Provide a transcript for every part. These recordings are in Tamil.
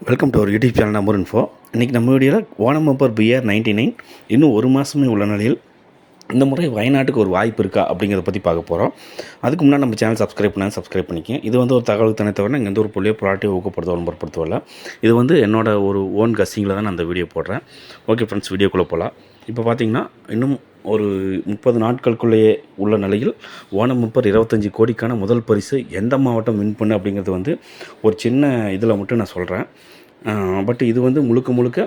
Welcome to our YouTube channel number info இன்றைக்கி நம்ம வீடியோவில் Onam bumper BR ninety nine. இன்னும் ஒரு மாதமே உள்ள நிலையில் இந்த முறை வயநாட்டுக்கு ஒரு வாய்ப்பு இருக்கா அப்படிங்கிறத பற்றி பார்க்க போகிறோம் அதுக்கு முன்னாடி நம்ம சேனல் சப்ஸ்கிரைப் பண்ணால் சப்ஸ்கிரைப் பண்ணிக்கங்க. இது வந்து ஒரு தகவல் தானே தவிர இங்கே எந்த ஒரு புள்ளிய ப்ராடக்ட்டை ஊக்கப்படுத்த விளம்பரப்படுத்தவில்லை இது வந்து என்னோட ஒரு ஓன் கசிங்கில் தான் நான் அந்த வீடியோ போடுறேன். ஓகே ஃப்ரெண்ட்ஸ் வீடியோக்குள்ளே போகலாம் இப்போ பார்த்தீங்கன்னா இன்னும் ஒரு முப்பது நாட்களுக்குள்ளேயே உள்ள நிலையில் ஓணம் முப்பர் இருபத்தஞ்சி கோடிக்கான முதல் பரிசு எந்த மாவட்டம் வின் பண்ணு அப்படிங்கிறது வந்து ஒரு சின்ன இதில் மட்டும் நான் சொல்கிறேன் பட் இது வந்து முழுக்க முழுக்க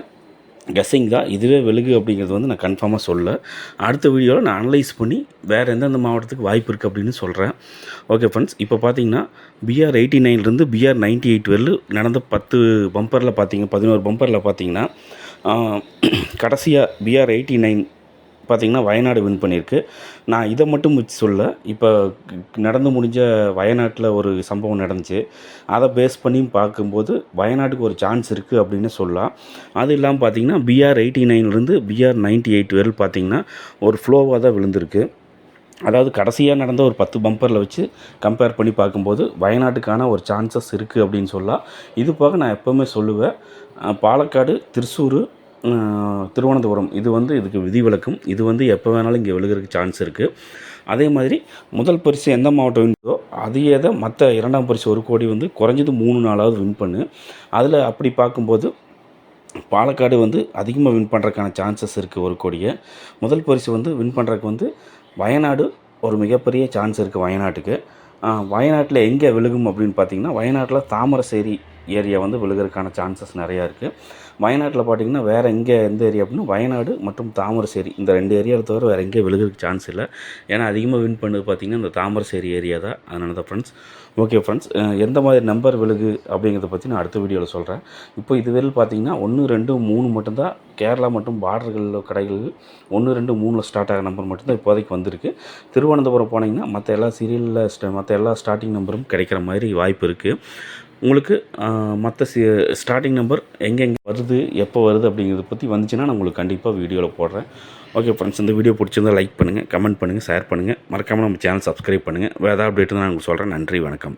கெஸ்ஸிங் தான். இதுவே வெளுகு அப்படிங்கிறது வந்து நான் கன்ஃபார்மாக சொல்ல அடுத்த வீடியோவில் நான் அனலைஸ் பண்ணி வேறு எந்தெந்த மாவட்டத்துக்கு வாய்ப்பு இருக்குது அப்படின்னு சொல்கிறேன் ஓகே ஃப்ரெண்ட்ஸ் இப்போ பார்த்தீங்கன்னா பிஆர் எயிட்டி நைன்லேருந்து பிஆர் நைன்ட்டி எயிட் வரலும் நடந்த பத்து பம்பரில் பார்த்தீங்க பதினோரு பம்பரில் பார்த்தீங்கன்னா கடைசியாக பிஆர் எயிட்டி நைன் பார்த்திங்கன்னா வயநாடு வின் பண்ணியிருக்கு. நான் இதை மட்டும் வச்சு சொல்ல இப்போ நடந்து முடிஞ்ச வயநாட்டில் ஒரு சம்பவம் நடந்துச்சு. அதை பேஸ் பண்ணியும் பார்க்கும்போது வயநாட்டுக்கு ஒரு சான்ஸ் இருக்குது அப்படின்னு சொல்லலாம். அது இல்லாமல் பார்த்தீங்கன்னா பிஆர் எயிட்டி நைன்லேருந்து பிஆர் நைன்ட்டி எயிட் வரையில் பார்த்திங்கன்னா ஒரு ஃப்ளோவாக தான் விழுந்திருக்கு. அதாவது கடைசியாக நடந்த ஒரு பத்து பம்பரில் வச்சு கம்பேர் பண்ணி பார்க்கும்போது வயநாட்டுக்கான ஒரு சான்சஸ் இருக்குது அப்படின்னு சொல்லலாம். இது போக நான் எப்போவுமே சொல்லுவேன். பாலக்காடு திருச்சூர் திருவனந்தபுரம். இது வந்து இதுக்கு விதிவிலக்கும். இது வந்து எப்போ வேணாலும் இங்கே விழுகிறதுக்கு சான்ஸ் இருக்குது அதே மாதிரி முதல் பரிசு எந்த மாவட்டம் வின்தோ அதையே தான் மற்ற இரண்டாம் பரிசு ஒரு கோடி வந்து குறைஞ்சது மூணு நாளாவது வின் பண்ணு. அதில் அப்படி பார்க்கும்போது பாலக்காடு வந்து அதிகமாக வின் பண்ணுறதுக்கான சான்சஸ் இருக்குது ஒரு கோடியை. முதல் பரிசு வந்து வின் பண்ணுறதுக்கு வந்து வயநாடு ஒரு மிகப்பெரிய சான்ஸ் இருக்குது வயநாட்டுக்கு. வயநாட்டில் எங்கே விழுகும் அப்படின்னு பார்த்தீங்கன்னா வயநாட்டில் தாமரசேரி ஏரியா வந்து விழுகிறதுக்கான சான்சஸ் நிறையா இருக்குது வயநாட்டில் பார்த்தீங்கன்னா வேறு எங்கே எந்த ஏரியா அப்படின்னா வயநாடு மற்றும் தாமரசேரி. இந்த ரெண்டு ஏரியாவில் தவிர வேறு எங்கேயும் விழுகிறதுக்கு சான்ஸ் இல்லை. ஏன்னா அதிகமாக வின் பண்ணது பார்த்திங்கன்னா இந்த தாமரசேரி ஏரியா தான். அதனால தான் ஃப்ரெண்ட்ஸ் ஓகே ஃப்ரெண்ட்ஸ் எந்த மாதிரி நம்பர் விழுகு அப்படிங்கிறத பற்றி நான் அடுத்த வீடியோவில் சொல்கிறேன் இப்போ இதுவரையில் பார்த்தீங்கன்னா ஒன்று ரெண்டு மூணு மட்டும்தான் கேரளா மற்றும் பார்டர்களில் கடைகள் ஒன்று ரெண்டு மூணில் ஸ்டார்ட் ஆகிற நம்பர் மட்டும்தான் இப்போதைக்கு வந்திருக்கு. திருவனந்தபுரம் போனீங்கன்னா மற்ற எல்லா சீரியலில் மற்ற எல்லா ஸ்டார்டிங் நம்பரும் கிடைக்கிற மாதிரி வாய்ப்பு இருக்குது உங்களுக்கு மற்ற சி ஸ்டார்டிங் நம்பர் எங்கெங்கே வருது எப்போ வருது அப்படிங்கிறத பற்றி வந்துச்சுன்னா நான் உங்களுக்கு கண்டிப்பாக வீடியோவில் போடுறேன். ஓகே ஃப்ரெண்ட்ஸ் இந்த வீடியோ பிடிச்சிருந்தால் லைக் பண்ணுங்கள் கமெண்ட் பண்ணுங்கள் ஷேர் பண்ணுங்கள் மறக்காமல் நம்ம சேனல் சப்ஸ்கிரைப் பண்ணுங்கள் வேறு ஏதாவது அப்டேட் நான் உங்களுக்கு சொல்கிறேன் நன்றி வணக்கம்.